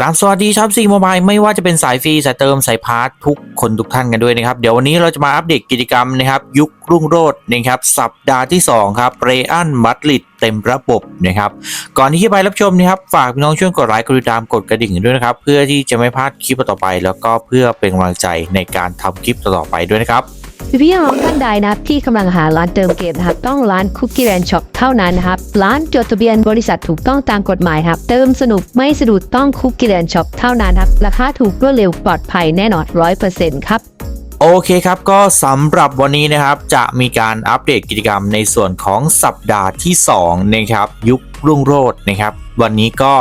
กราบสวัสดีชาวซีโมบายไม่ว่าจะเป็นสายฟรีสายเติมสายพาร์ททุกคนทุกท่านกันด้วยนะครับ เดี๋ยววันนี้เราจะมาอัปเดตกิจกรรมนะครับ ยุครุ่งโรจน์นะครับสัปดาห์ที่ 2 ครับเรอันมัดลิดเต็มระบบนะครับก่อนที่จะไปรับชมนะครับ ฝากพี่น้องช่วยกดไลค์กดติดตามกดกระดิ่งด้วยนะครับ เพื่อที่จะไม่พลาดคลิปต่อไป แล้วก็เพื่อเป็นกำลังใจในการทำคลิปต่อไปด้วยนะครับ พี่น้องท่านใดนะครับที่กำลังหาร้านเติมเกมนะครับต้องร้านคุกกี้แ n นช็อปเท่านั้นนะครับร้านจดทะเบียนบริษัทถูกต้องตามกฎหมายครับเติมสนุกไม่สะดุดต้องคุกกี้แ n นช็อปเท่านั้นครับราคาถูกรวดเร็วปลอดภัยแน่นอนร้อยเปอร์เซ็นต์ครับโอเคครับก็สำหรับวันนี้นะครับจะมีการอัปเดตกิจกรรมในส่วนของสัปดาห์ที่2นะครับยุครุ่งโรจน์นะครับ วันนี้ก็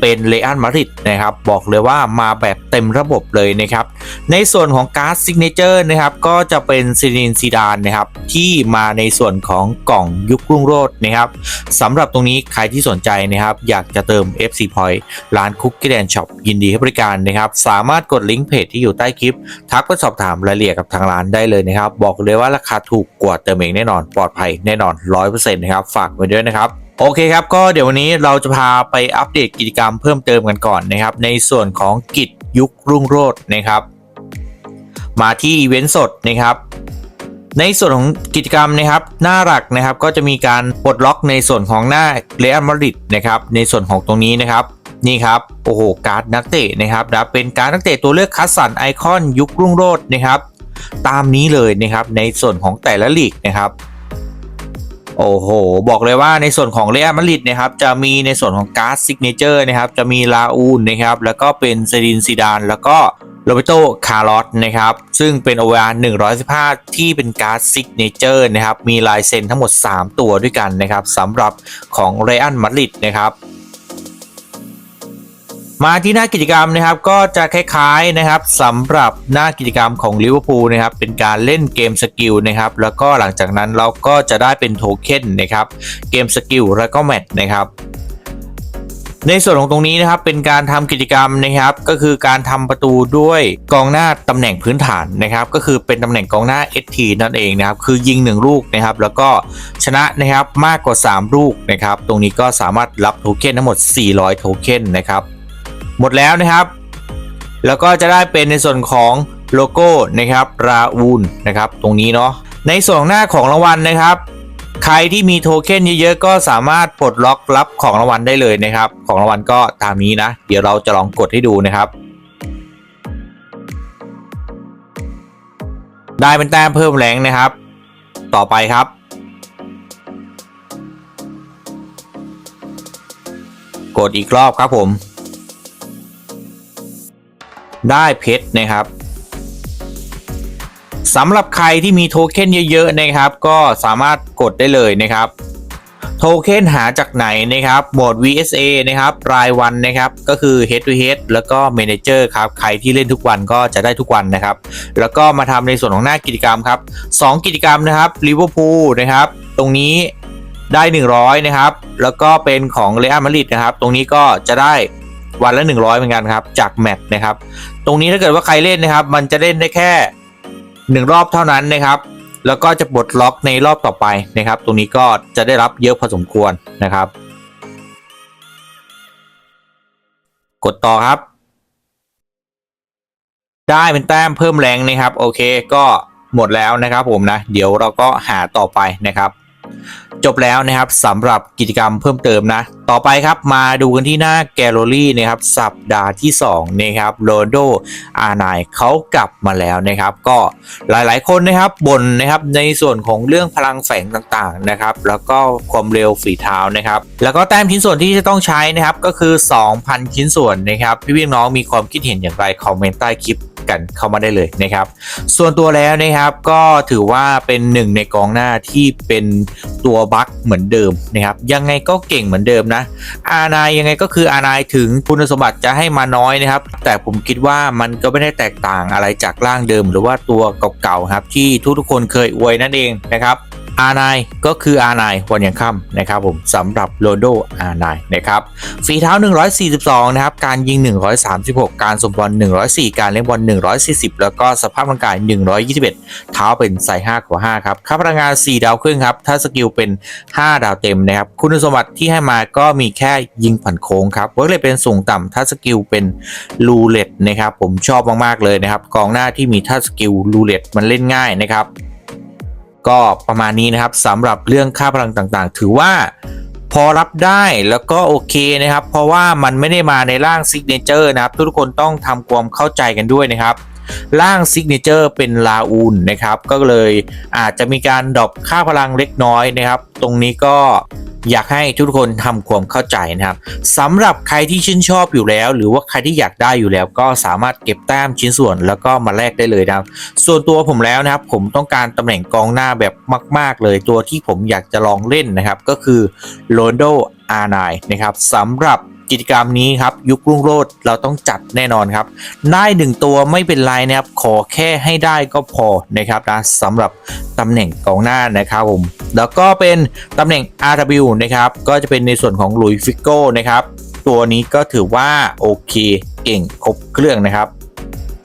เป็นเลอันมาริดนะครับ บอกเลยว่ามาแบบเต็มระบบเลยนะครับ ในส่วนของการ์ดซิกเนเจอร์นะครับ ก็จะเป็นซิลินซีดานนะครับ ที่มาในส่วนของกล่องยุครุ่งโรจน์นะครับสำหรับตรงนี้ใครที่สนใจนะครับ อยากจะเติม FC Point ร้านคุกกี้แ n นช็อปยินดีให้บริการนะครับ สามารถกดลิงก์เพจที่อยู่ใต้คลิป ทักไปสอบถามรายละเอียดกับทางร้านได้เลยนะครับ บอกเลยว่าราคาถูกกว่าเติมเองแน่นอนปลอดภัยแน่นอน100%นะครับฝากไว้ด้วยนะครับ โอเคครับก็เดี๋ยววันนี้เราจะพาไปอัปเดตกิจกรรมเพิ่มเติมกันก่อนนะครับ ในส่วนของกิจยุครุ่งโรจน์นะครับ มาที่อีเวนต์สดนะครับ ในส่วนของกิจกรรมนะครับ หน้าหลักนะครับก็จะมีการปลดล็อกในส่วนของหน้าเรอัลมาดริดนะครับ ในส่วนของตรงนี้นะครับนี่ครับโอ้โหการ์ดนักเตะนะครับนะเป็นการดนักเตะตัวเลือกคัดสรรไอคอนยุครุ่งโรจน์นะครับ ตามนี้เลยนะครับในส่วนของแต่ละลีกนะครับ โอ้โห บอกเลยว่าในส่วนของเรอัลมาดริดนะครับจะมีในส่วนของการ์ดซิกเนเจอร์นะครับจะมีลาอูนนะครับแล้วก็เป็นเซดินซีดานแล้วก็โรเบโตคาร์ลอสนะครับ ซึ่งเป็นโอเวอร์115 ที่เป็นการ์ดซิกเนเจอร์นะครับ มีลายเซ็นทั้งหมด 3 ตัวด้วยกันนะครับสำหรับของเรอัลมาดริดนะครับ มาที่หน้ากิจกรรมนะครับก็จะคล้ายๆนะครับสำหรับหน้ากิจกรรมของลิเวอร์พูลนะครับเป็นการเล่นเกมสกิลนะครับแล้วก็หลังจากนั้นเราก็จะได้เป็นโทเค็นนะครับเกมสกิลแล้วก็แมตช์นะครับในส่วนของตรงนี้นะครับเป็นการทำกิจกรรมนะครับ ก็คือการทำประตูด้วยกองหน้าตำแหน่งพื้นฐานนะครับ ก็คือเป็นตำแหน่งกองหน้า ST นั่นเองนะครับคือยิง 1 ลูกนะครับ แล้วก็ชนะนะครับมากกว่า 3 ลูกนะครับ ตรงนี้ก็สามารถรับโทเค็นทั้งหมด 400 โทเค็นนะครับ หมดแล้วนะครับ แล้วก็จะได้เป็นในส่วนของโลโก้นะครับราอูนนะครับตรงนี้เนาะในส่วนหน้าของรางวัลนะครับ ใครที่มีโทเค็นเยอะๆก็สามารถปลดล็อกรับของรางวัลได้เลยนะครับ ของรางวัลก็ตามนี้นะ เดี๋ยวเราจะลองกดให้ดูนะครับได้เป็นแต้มเพิ่มแรงนะครับ ต่อไปครับ กดอีกรอบครับผม ได้เพชรนะครับสำหรับใครที่มีโทเค็นเยอะๆนะครับ ก็สามารถกดได้เลยนะครับ โทเค็นหาจากไหนนะครับโหมด VSA นะครับ รายวันนะครับ ก็คือ Head to Head แล้วก็ Manager ครับ ใครที่เล่นทุกวันก็จะได้ทุกวันนะครับ แล้วก็มาทำในส่วนของหน้ากิจกรรมครับ 2 กิจกรรมนะครับลิเวอร์พูลนะครับ ตรงนี้ได้ 100 นะครับ แล้วก็เป็นของเรอัลมาดริดนะครับ ตรงนี้ก็จะได้ วันละ 100 เหมือนกันครับ จากแมตช์นะครับ ตรงนี้ถ้าเกิดว่าใครเล่นนะครับ มันจะเล่นได้แค่หนึ่งรอบเท่านั้นนะครับ แล้วก็จะปลดล็อกในรอบต่อไปนะครับ ตรงนี้ก็จะได้รับเยอะพอสมควรนะครับ กดต่อครับ ได้เป็นแต้มเพิ่มแรงนะครับ โอเคก็หมดแล้วนะครับผมนะ เดี๋ยวเราก็หาต่อไปนะครับ จบแล้วนะครับสำหรับกิจกรรมเพิ่มเติมนะ ต่อไปครับมาดูกันที่หน้าแกลเลอรี่นะครับสัปดาห์ที่2นะครับโรนโดอาร์ไนเขากลับมาแล้วนะครับ ก็หลายๆคนนะครับบ่นนะครับในส่วนของเรื่องพลังแฝงต่างๆนะครับ แล้วก็ความเร็วฝีเท้านะครับ แล้วก็แต้มชิ้นส่วนที่จะต้องใช้นะครับก็คือ 2,000 ชิ้นส่วนนะครับพี่พี่น้องมีความคิดเห็นอย่างไรคอมเมนต์ใต้คลิปกันเข้ามาได้เลยนะครับ ส่วนตัวแล้วนะครับก็ถือว่าเป็นหนึ่งในกองหน้าที่เป็นตัวบัคเหมือนเดิมนะครับยังไงก็เก่งเหมือนเดิมนะอานายยังไงก็คืออานายถึงคุณสมบัติจะให้มาน้อยนะครับ แต่ผมคิดว่ามันก็ไม่ได้แตกต่างอะไรจากร่างเดิม หรือว่าตัวเก่าๆครับที่ทุกๆคนเคยอวยนั่นเองนะครับ R9 ก็คือ R9 วันยังค่ำนะครับผมสำหรับโรโด R9 นะครับฝีเท้า 142 นะครับ การยิง 136 การสมบอล104 การเล่นบอล140 แล้วก็สภาพร่างกาย 121 เท้าเป็นใส่5ขวา5ครับค่าพลังงาน 4 ดาวครึ่งครับ ถ้าสกิลเป็น 5 ดาวเต็มนะครับคุณสมบัติที่ให้มาก็มีแค่ยิงผ่านโค้งครับเวิร์กเลยเป็นสูงต่ำถ้าสกิลเป็นลูเลตนะครับผมชอบมากๆเลยนะครับกองหน้าที่มีท่าสกิลลูเลตมันเล่นง่ายนะครับ ก็ประมาณนี้นะครับสำหรับเรื่องค่าพลังต่างๆ ถือว่าพอรับได้แล้วก็โอเคนะครับ เพราะว่ามันไม่ได้มาในร่างซิกเนเจอร์นะครับ ทุกคนต้องทำความเข้าใจกันด้วยนะครับ ร่างซิกเนเจอร์เป็นลาอูนนะครับ ก็เลยอาจจะมีการดรอปค่าพลังเล็กน้อยนะครับ ตรงนี้ก็อยากให้ทุกคนทำความเข้าใจนะครับสำหรับใครที่ชื่นชอบอยู่แล้ว หรือว่าใครที่อยากได้อยู่แล้วก็สามารถเก็บแต้มชิ้นส่วนแล้วก็มาแลกได้เลยนะครับ ส่วนตัวผมแล้วนะครับ ผมต้องการตำแหน่งกองหน้าแบบมาก ๆ เลยตัวที่ผมอยากจะลองเล่นนะครับ ก็คือโรนโด R9 นะครับสำหรับ กิจกรรมนี้ครับยุครุ่งโรจน์เราต้องจัดแน่นอนครับ ได้หนึ่งตัวไม่เป็นไรนะครับขอแค่ให้ได้ก็พอนะครับนะสำหรับตำแหน่งกองหน้านะครับผมแล้วก็เป็นตำแหน่ง RW นะครับก็จะเป็นในส่วนของลุยฟิโก้นะครับตัวนี้ก็ถือว่าโอเคเก่งครบเครื่องนะครับ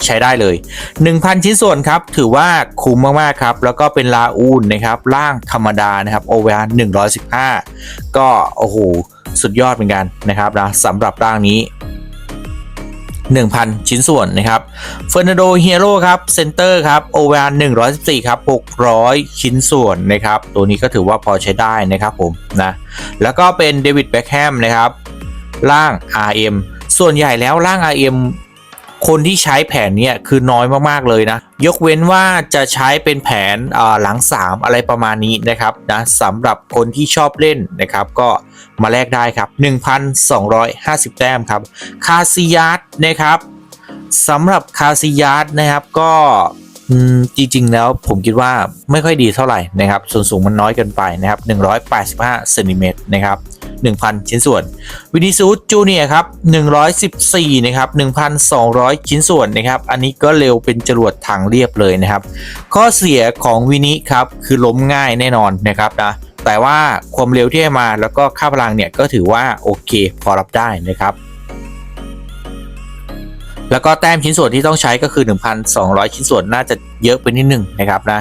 ใช้ได้เลย 1,000 ชิ้นส่วนครับ ถือว่าคุ้มมาก ๆ ครับ แล้วก็เป็นลาอูนนะครับ ร่างธรรมดานะครับ OVR 115 ก็ โอ้โห สุดยอดเหมือนกันนะครับนะสำหรับร่างนี้ 1,000 ชิ้นส่วนนะครับเฟอร์นันโดเฮโร่ครับเซนเตอร์ครับโอเวอร์114 ครับ 600 ชิ้นส่วนนะครับ ตัวนี้ก็ถือว่าพอใช้ได้นะครับผมนะแล้วก็เป็นเดวิดแบ็กแฮมนะครับ ร่าง RM ส่วนใหญ่แล้วร่าง RM คนที่ใช้แผนเนี่ยคือน้อยมากๆเลยนะ ยกเว้นว่าจะใช้เป็นแผนหลัง 3 อะไรประมาณนี้นะครับนะสำหรับคนที่ชอบเล่นนะครับ ก็มาแลกได้ครับ 1,250 แต้มครับ คาซิยัสนะครับสำหรับคาซิยัสนะครับก็จริงๆแล้วผมคิดว่าไม่ค่อยดีเท่าไหร่นะครับ ส่วนสูงมันน้อยเกินไปนะครับ 185เซนติเมตรนะครับ 1,000 ชิ้นส่วนวินิซูสจูเนียครับ114นะครับ1,200 ชิ้นส่วนนะครับ อันนี้ก็เร็วเป็นจรวดทางเรียบเลยนะครับ ข้อเสียของวินิครับคือล้มง่ายแน่นอนนะครับนะแต่ว่าความเร็วที่ให้มาแล้วก็ค่าพลังเนี่ยก็ถือว่าโอเคพอรับได้นะครับแล้วก็แต้มชิ้นส่วนที่ต้องใช้ก็คือ 1,200 ชิ้นส่วนน่าจะเยอะไปนิดหนึ่งนะครับนะ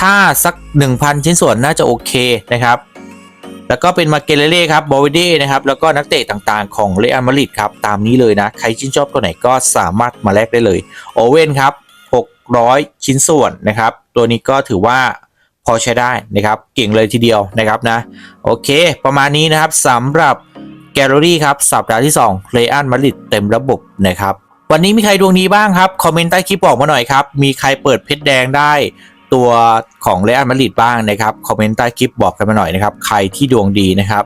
ถ้าสัก 1,000 ชิ้นส่วนน่าจะโอเคนะครับ แล้วก็เป็นมาเกเลเล่ครับบอวิเด้นะครับแล้วก็นักเตะต่างๆ ของเรอัลมาดริดครับตามนี้เลยนะ ใครชื่นชอบตัวไหนก็สามารถมาแลกได้เลย โอเว่นครับ 600 ชิ้นส่วนนะครับ ตัวนี้ก็ถือว่าพอใช้ได้นะครับเก่งเลยทีเดียวนะครับนะ โอเค ประมาณนี้นะครับสำหรับแกลเลอรี่ครับสัปดาห์ที่2เรอัลมาดริดเต็มระบบนะครับวันนี้มีใครดวงดีบ้างครับ คอมเมนต์ใต้คลิปบอกมาหน่อยครับ มีใครเปิดเพชรแดงได้ ตัวของเรอัลมาดริดบ้างนะครับ คอมเมนต์ใต้คลิปบอกกันมาหน่อยนะครับ ใครที่ดวงดีนะครับ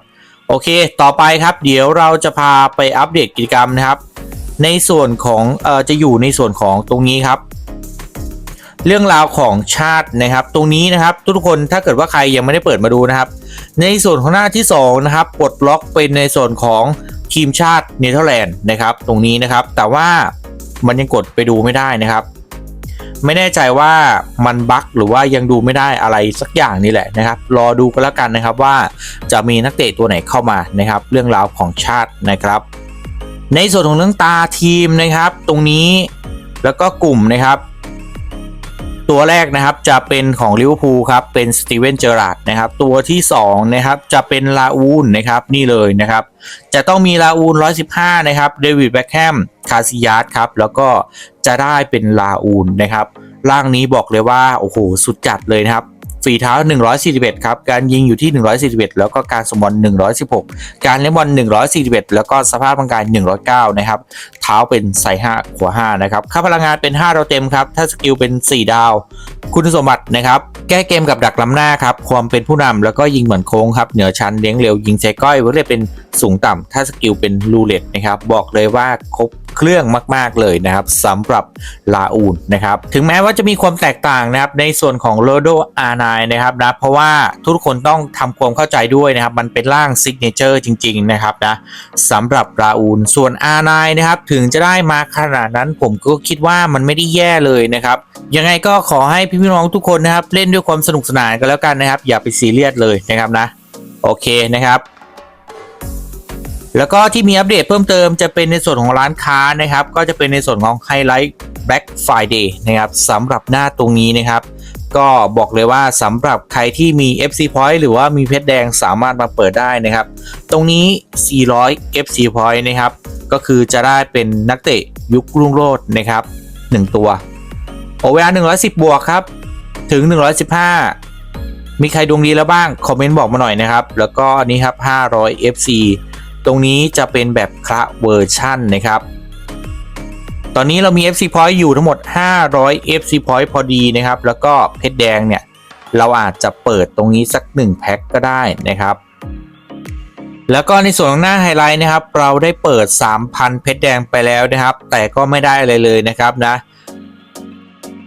โอเค ต่อไปครับ เดี๋ยวเราจะพาไปอัปเดตกิจกรรมนะครับ ในส่วนของเอ่อจะอยู่ในส่วนของตรงนี้ครับ เรื่องราวของชาตินะครับ ตรงนี้นะครับ ทุกคนถ้าเกิดว่าใครยังไม่ได้เปิดมาดูนะครับ ในส่วนของหน้าที่2นะครับปลดล็อกเป็นในส่วนของทีมชาติเนเธอร์แลนด์นะครับ ตรงนี้นะครับ แต่ว่ามันยังกดไปดูไม่ได้นะครับ ไม่แน่ใจว่ามันบั๊กหรือว่ายังดูไม่ได้อะไรสักอย่างนี่แหละนะครับ รอดูกันแล้วกันนะครับว่าจะมีนักเตะตัวไหนเข้ามานะครับ เรื่องราวของชาตินะครับ ในส่วนของเรื่องตาทีมนะครับ ตรงนี้แล้วก็กลุ่มนะครับ ตัวแรกนะครับจะเป็นของลิเวอร์พูลครับเป็นสตีเวนเจอรัดนะครับ ตัวที่2นะครับจะเป็นลาอูนนะครับนี่เลยนะครับ จะต้องมีลาอูน115 นะครับเดวิดแบ็คแฮมคาซิยัสครับแล้วก็จะได้เป็นลาอูนนะครับร่างนี้บอกเลยว่าโอ้โหสุดจัดเลยนะครับ ฝีเท้า 141 ครับ การยิงอยู่ที่ 141 แล้วก็การสมบอล116 การเล่นบอล141 แล้วก็สภาพร่างกาย 109 นะครับ เท้าเป็นไซ5ขวา5นะครับ ค่าพลังงานเป็น 5 ดาวเต็มครับ ถ้าสกิลเป็น 4 ดาว คุณสมบัตินะครับ แก้เกมกับดักล้ำหน้าครับ ความเป็นผู้นำแล้วก็ยิงเหมือนโค้งครับ เหนือชั้นเลี้ยงเร็วยิงใจก้อยเวลาเป็นสูงต่ำถ้าสกิลเป็นรูเล็ตนะครับ บอกเลยว่าครบเครื่องมาก ๆ เลยนะครับสำหรับลาอูนนะครับ ถึงแม้ว่าจะมีความแตกต่างนะครับในส่วนของ r o d o R9 นะครับนะเพราะว่าทุกคนต้องทำความเข้าใจด้วยนะครับ มันเป็นร่างซิกเนเจอร์จริง ๆ นะครับนะสำหรับลาอูนส่วน R9 นะครับ ถึงจะได้มาขนาดนั้นผมก็คิดว่ามันไม่ได้แย่เลยนะครับ ยังไงก็ขอให้พี่ๆน้องทุกคนนะครับ เล่นด้วยความสนุกสนานกันแล้วกันนะครับ อย่าไปซีเรียสเลยนะครับนะ โอเคนะครับ แล้วก็ที่มีอัปเดตเพิ่มเติมจะเป็นในส่วนของร้านค้านะครับ ก็จะเป็นในส่วนของไฮไลท์ Black Friday นะครับสำหรับหน้าตรงนี้นะครับ ก็บอกเลยว่าสำหรับใครที่มี FC Point หรือว่ามีเพชรแดงสามารถมาเปิดได้นะครับ ตรงนี้ 400 FC Point นะครับ ก็คือจะได้เป็นนักเตะยุครุ่งโรจน์นะครับ 1 ตัว โอเวอร์110 บวกครับ ถึง 115 มีใครดวงดีแล้วบ้าง คอมเมนต์บอกมาหน่อยนะครับ แล้วก็อันนี้ครับ 500 FC ตรงนี้จะเป็นแบบคละเวอร์ชั่นนะครับ ตอนนี้เรามี FC Point อยู่ทั้งหมด 500 FC Point พอดีนะครับ แล้วก็เพชรแดงเนี่ย เราอาจจะเปิดตรงนี้สัก 1 แพ็คก็ได้นะครับ แล้วก็ในส่วนของหน้าไฮไลท์นะครับ เราได้เปิด 3,000 เพชรแดงไปแล้วนะครับ แต่ก็ไม่ได้อะไรเลยนะครับนะ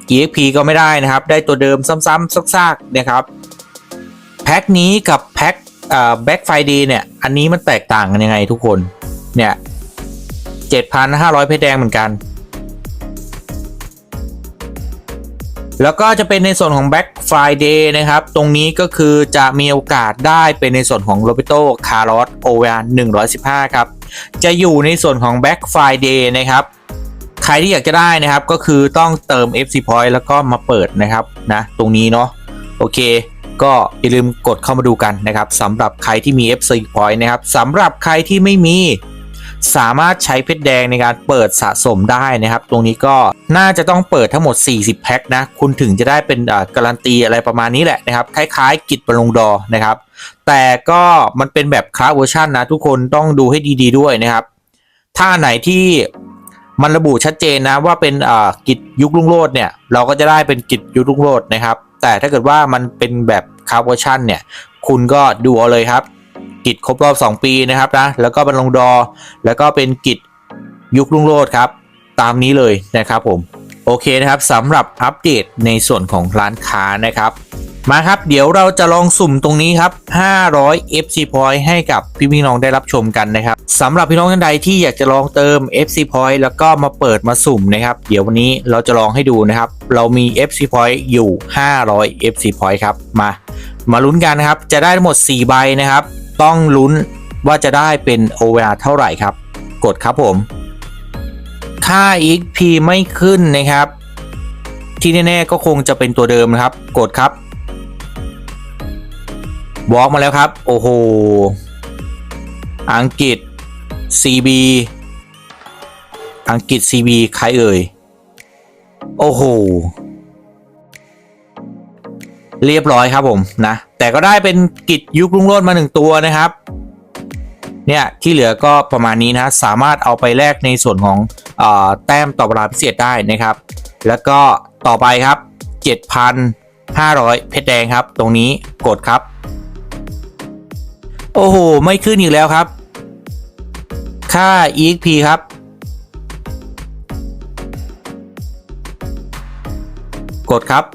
EXP ก็ไม่ได้นะครับ ได้ตัวเดิมซ้ำๆซากๆนะครับแพ็คนี้กับแพ็ค อ่อแบ็กไฟดีเนี่ย อันนี้มันแตกต่างกันยังไงทุกคน เนี่ย7,500เพชรแดงเหมือนกัน แล้วก็จะเป็นในส่วนของ Black Friday นะครับ ตรงนี้ก็คือจะมีโอกาสได้เป็นในส่วนของ Roberto Carlos o v 115ครับ จะอยู่ในส่วนของ Black Friday นะครับใครที่อยากจะได้นะครับก็คือต้องเติม FC Point แล้วก็มาเปิดนะครับนะ ตรงนี้เนาะโอเค ก็อย่าลืมกดเข้ามาดูกันนะครับสำหรับใครที่มี FC Point นะครับสำหรับใครที่ไม่มีสามารถใช้เพชรแดงในการเปิดสะสมได้นะครับ ตรงนี้ก็น่าจะต้องเปิดทั้งหมด 40 แพ็คนะ คุณถึงจะได้เป็นอ่าการันตีอะไรประมาณนี้แหละนะครับ คล้ายๆ กิจบรรลงดอนะครับ แต่ก็มันเป็นแบบคลาสเวอร์ชันนะ ทุกคนต้องดูให้ดี ๆ ด้วยนะครับ ถ้าไหนที่มันระบุชัดเจนนะว่าเป็นอ่ากิจยุครุ่งโรจน์เนี่ย เราก็จะได้เป็นกิจยุครุ่งโรจน์นะครับ แต่ถ้าเกิดว่ามันเป็นแบบคาร์บอร์ชันเนี่ย คุณก็ดูเอาเลยครับ กิจครบรอบ 2 ปีนะครับนะ แล้วก็บรรลงดอ แล้วก็เป็นกิจยุครุ่งโรจน์ครับ ตามนี้เลยนะครับผม โอเคนะครับสำหรับอัปเดตในส่วนของร้านค้านะครับ มาครับ เดี๋ยวเราจะลองสุ่มตรงนี้ครับ 500 FC Point ให้กับพี่พี่น้องได้รับชมกันนะครับสำหรับพี่น้องท่านใดที่อยากจะลองเติม FC Point แล้วก็มาเปิดมาสุ่มนะครับ เดี๋ยววันนี้เราจะลองให้ดูนะครับ เรามี FC Point อยู่ 500 FC Point ครับ มา มาลุ้นกันนะครับ จะได้ทั้งหมด 4 ใบนะครับ ต้องลุ้นว่าจะได้เป็น OVR เท่าไหร่ครับ กดครับผมค่า XP ไม่ขึ้นนะครับ ที่แน่ๆก็คงจะเป็นตัวเดิมนะครับ กดครับ วอล์กมาแล้วครับ โอ้โห อังกฤษ CB อังกฤษ CB ใครเอ่ย โอ้โห เรียบร้อยครับผมนะ แต่ก็ได้เป็นกิจยุครุ่งโรจน์มาหนึ่งตัวนะครับ เนี่ย ที่เหลือก็ประมาณนี้นะ สามารถเอาไปแลกในส่วนของอแต้มต่อเวลาพิเศษได้นะครับ แล้วก็ต่อไปครับ 7,500 เพชรแดงครับ ตรงนี้กดครับ โอ้โห ไม่ขึ้นอีกแล้วครับ ค่า EXP ครับ กดครับ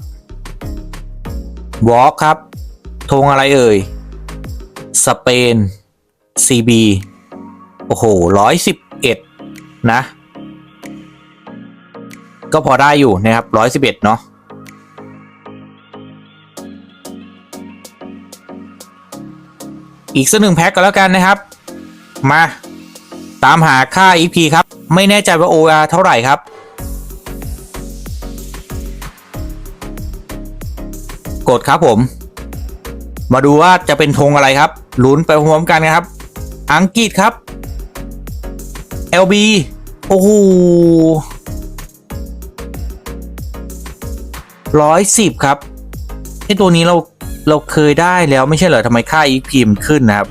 วอล์กครับธงอะไรเอ่ย สเปน CB โอ้โหร้อยสิบเอ็ดนะ ก็พอได้อยู่นะครับร้อยสิบเอ็ดเนาะ อีกสักหนึ่งแพ็คก็แล้วกันนะครับ มาตามหาค่า EP ครับ ไม่แน่ใจว่า OR เท่าไหร่ครับ กดครับผม มาดูว่าจะเป็นธงอะไรครับลุ้นไปพร้อมกันนะครับ อังกฤษครับ LB โอ้โหร้อยสิบครับไอตัวนี้เรา เราเคยได้แล้วไม่ใช่เหรอทำไมค่า EXP มันขึ้นนะครับ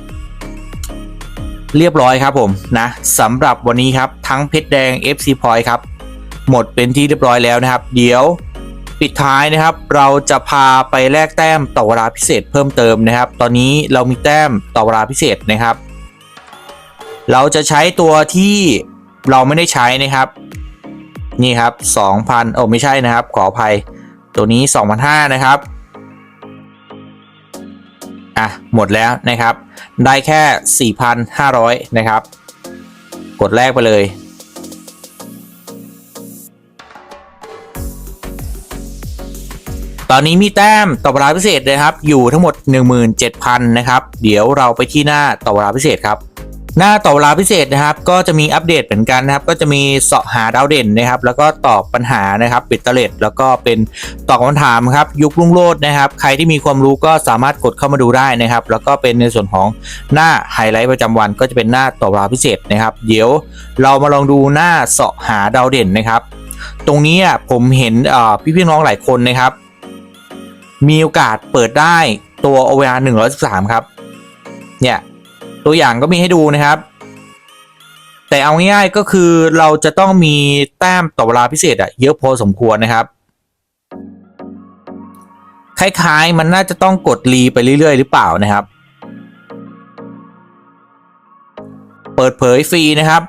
เรียบร้อยครับผมนะสำหรับวันนี้ครับทั้งเพชรแดง FC Point ครับ หมดเป็นที่เรียบร้อยแล้วนะครับ เดี๋ยวปิดท้ายนะครับ เราจะพาไปแลกแต้มต่อเวลาพิเศษเพิ่มเติมนะครับ ตอนนี้เรามีแต้มต่อเวลาพิเศษนะครับ เราจะใช้ตัวที่เราไม่ได้ใช้นะครับ นี่ครับ 2,000โอ้ไม่ใช่นะครับ ขออภัยตัวนี้ 2,500นะครับ อะหมดแล้วนะครับ ได้แค่ 4,500 นะครับ กดแรกไปเลย ตอนนี้มีแต้มต่อเวลาพิเศษนะครับ อยู่ทั้งหมด 17,000 นะครับ เดี๋ยวเราไปที่หน้าต่อเวลาพิเศษครับ หน้าต่อเวลาพิเศษนะครับ ก็จะมีอัปเดตเหมือนกันนะครับ ก็จะมีเสาะหาดาวเด่นนะครับ แล้วก็ตอบปัญหานะครับปิดตะเลดแล้วก็เป็นตอบคำถามครับ ยุครุ่งโรจน์นะครับ ใครที่มีความรู้ก็สามารถกดเข้ามาดูได้นะครับ แล้วก็เป็นในส่วนของหน้าไฮไลท์ประจำวันก็จะเป็นหน้าต่อเวลาพิเศษนะครับ เดี๋ยวเรามาลองดูหน้าเสาะหาดาวเด่นนะครับ ตรงนี้อะผมเห็นพี่พี่น้องหลายคนนะครับ มีโอกาสเปิดได้ตัว OVR 113 ครับ เนี่ย ตัวอย่างก็มีให้ดูนะครับ แต่เอาง่ายๆก็คือเราจะต้องมีแต้มต่อเวลาพิเศษอะเยอะพอสมควรนะครับ คล้ายๆมันน่าจะต้องกดรีไปเรื่อยๆ หรือเปล่านะครับ เปิดเผยฟรีนะครับ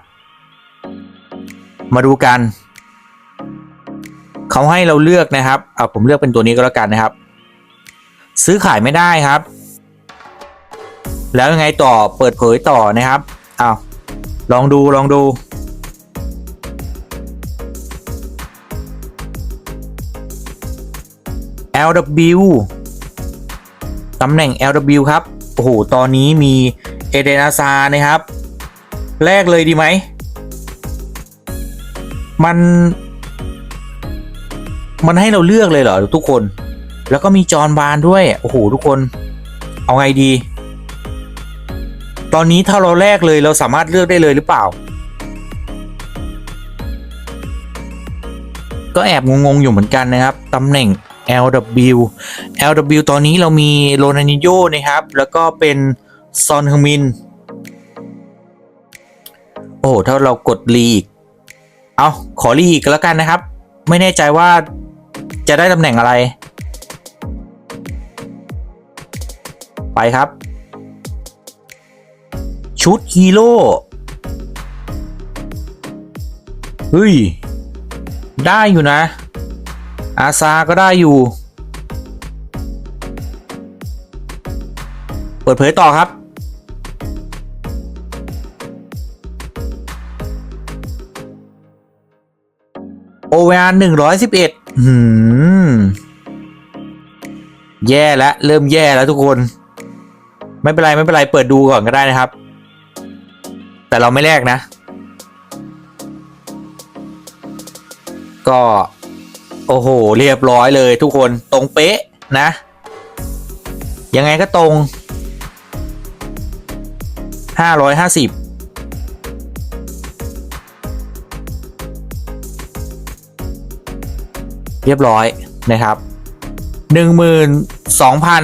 มาดูกันเขาให้เราเลือกนะครับ เอาผมเลือกเป็นตัวนี้ก็แล้วกันนะครับ ซื้อขายไม่ได้ครับ แล้วยังไงต่อเปิดเผยต่อนะครับอ้าวลองดูลองดู LW ตำแหน่ง LW ครับ โอ้โห ตอนนี้มีเอเดนาซานะครับ แรกเลยดีไหม มัน มันให้เราเลือกเลยเหรอทุกคน แล้วก็มีจอห์นบานด้วย โอ้โห ทุกคน เอาไงดี ตอนนี้ถ้าเราแลกเลยเราสามารถเลือกได้เลยหรือเปล่า ก็แอบงงๆอยู่เหมือนกันนะครับตำแหน่ง LW LW ตอนนี้เรามีโรนันิโยนะครับ แล้วก็เป็นซอนฮึมิน โอ้โหถ้าเรากดลีก เอาขอลีกก็แล้วกันนะครับ ไม่แน่ใจว่าจะได้ตำแหน่งอะไร ไปครับ ชุดฮีโร่ เฮ้ย ได้อยู่นะ อาซาก็ได้อยู่ เปิดเผยต่อครับโอเวอร์หนึ่งร้อยสิบเอ็ดหืมแย่แล้ว เริ่มแย่แล้วทุกคน ไม่เป็นไร ไม่เป็นไร เปิดดูก่อนก็ได้นะครับ แต่เราไม่แลกนะ ก็ โอ้โห เรียบร้อยเลยทุกคนตรงเป๊ะนะ ยังไงก็ตรงห้าร้อยห้าสิบเรียบร้อยนะครับหนึ่งหมื่นสองพัน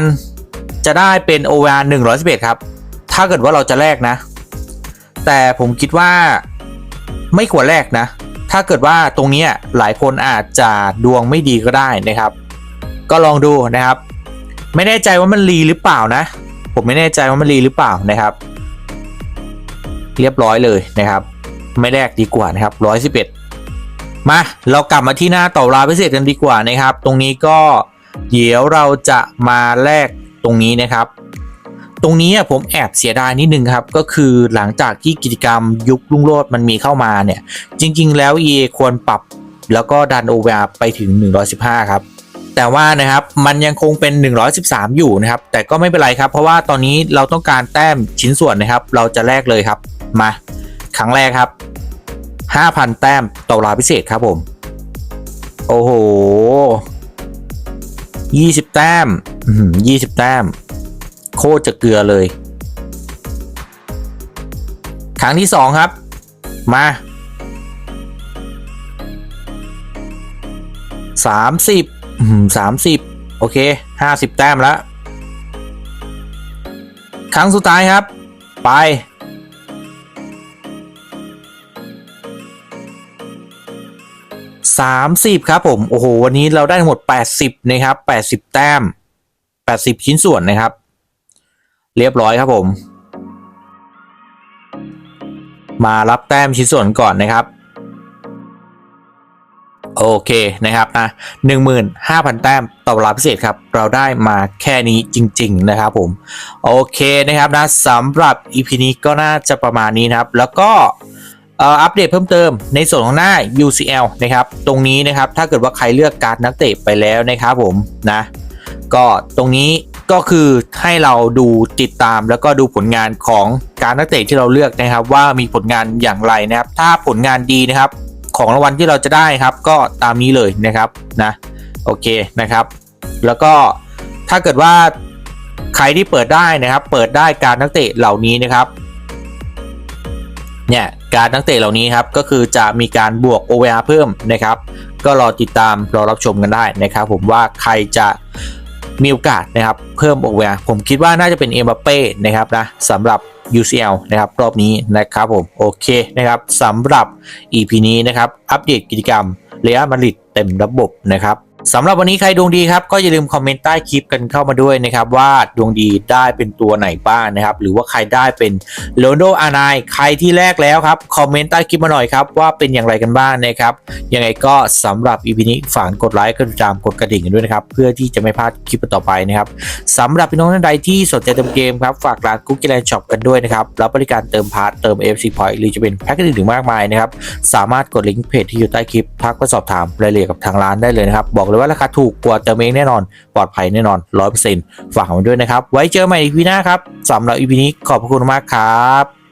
จะได้เป็น OVR 111ครับ ถ้าเกิดว่าเราจะแลกนะ แต่ผมคิดว่าไม่ควรแลกนะ ถ้าเกิดว่าตรงนี้หลายคนอาจจะดวงไม่ดีก็ได้นะครับ ก็ลองดูนะครับ ไม่แน่ใจว่ามันรีหรือเปล่านะ ผมไม่แน่ใจว่ามันรีหรือเปล่านะครับ เรียบร้อยเลยนะครับ ไม่แลกดีกว่านะครับ111มาเรากลับมาที่หน้าต่อเวลาพิเศษกันดีกว่านะครับ ตรงนี้ก็เดี๋ยวเราจะมาแลกตรงนี้นะครับ ตรงนี้ผมแอบเสียดายนิดนึงครับก็คือหลังจากที่กิจกรรมยุครุ่งโรจน์มันมีเข้ามาเนี่ย จริง ๆ แล้ว EA ควรปรับแล้วก็ดัน OVR ไปถึง 115 ครับ แต่ว่านะครับมันยังคงเป็น 113 อยู่นะครับ แต่ก็ไม่เป็นไรครับ เพราะว่าตอนนี้เราต้องการแต้มชิ้นส่วนนะครับ เราจะแลกเลยครับมาครั้งแรกครับ 5,000 แต้มต่อเวลาพิเศษครับผม โอ้โห 20 แต้ม 20 แต้ม โคตรจะเกลือเลย ครั้งที่สองครับ มาสามสิบสามสิบโอเคห้าสิบแต้มแล้วครั้งสุดท้ายครับ ไปสามสิบครับผม โอ้โห วันนี้เราได้ทั้งหมดแปดสิบนะครับแปดสิบแต้มแปดสิบชิ้นส่วนนะครับ เรียบร้อยครับผม มารับแต้มชิ้นส่วนก่อนนะครับ โอเคนะครับนะ15,000แต้มต่อเวลาพิเศษครับ เราได้มาแค่นี้จริง ๆ นะครับผม โอเคนะครับนะสำหรับ EP นี้ก็น่าจะประมาณนี้นะครับ แล้วก็อัปเดตเพิ่มเติมในส่วนของหน้า UCL นะครับ ตรงนี้นะครับถ้าเกิดว่าใครเลือกการดนักเตะไปแล้วนะครับผมนะ ก็ตรงนี้ ก็คือให้เราดูติดตามแล้วก็ดูผลงานของการนักเตะที่เราเลือกนะครับ ว่ามีผลงานอย่างไรนะครับ ถ้าผลงานดีนะครับ ของรางวัลที่เราจะได้ครับ ก็ตามนี้เลยนะครับนะโอเคนะครับ แล้วก็ถ้าเกิดว่าใครที่เปิดได้นะครับ เปิดได้การนักเตะเหล่านี้นะครับเนี่ยการนักเตะเหล่านี้ครับก็คือจะมีการบวก OVR เพิ่มนะครับ ก็รอติดตามรอรับชมกันได้นะครับ ผมว่าใครจะ มีโอกาสนะครับเพิ่มโอเวอร์ผมคิดว่าน่าจะเป็นเอ็มบัปเป้นะครับนะสำหรับ UCL นะครับรอบนี้นะครับผมโอเคนะครับสำหรับ EP นี้นะครับอัปเดตกิจกรรมเรอัลมาดริดเต็มระบบนะครับ สำหรับวันนี้ใครดวงดีครับก็อย่าลืมคอมเมนต์ใต้คลิปกันเข้ามาด้วยนะครับว่าดวงดีได้เป็นตัวไหนบ้างนะครับ หรือว่าใครได้เป็นโรนโดอาร์ไนใครที่แรกแล้วครับคอมเมนต์ใต้คลิปมาหน่อยครับว่าเป็นอย่างไรกันบ้างนะครับ ยังไงก็สำหรับ EP นี้ฝากกดไลค์กดติดตามกดกระดิ่งกันด้วยนะครับ เพื่อที่จะไม่พลาดคลิปต่อไปนะครับสำหรับพี่น้องท่านใดที่สนใจเติมเกมครับฝากร้านคุกกี้แลนด์ช็อปกันด้วยนะครับรับบริการเติมพาร์ทเติม FC Point หรือจะเป็นแพ็กเกจอื่นๆมากมายนะครับสามารถกดลิงก์เพจที่อยู่ใต้คลิปทักไปสอบถามรายละเอียดกับทางร้านได้เลยนะครับบอกเลยว่าราคาถูกกว่าเติมเองแน่นอน ปลอดภัยแน่นอน 100%ฝากไว้ด้วยนะครับ ไว้เจอใหม่อีพีหน้าครับสำหรับอีพีนี้ขอบพระคุณมากครับ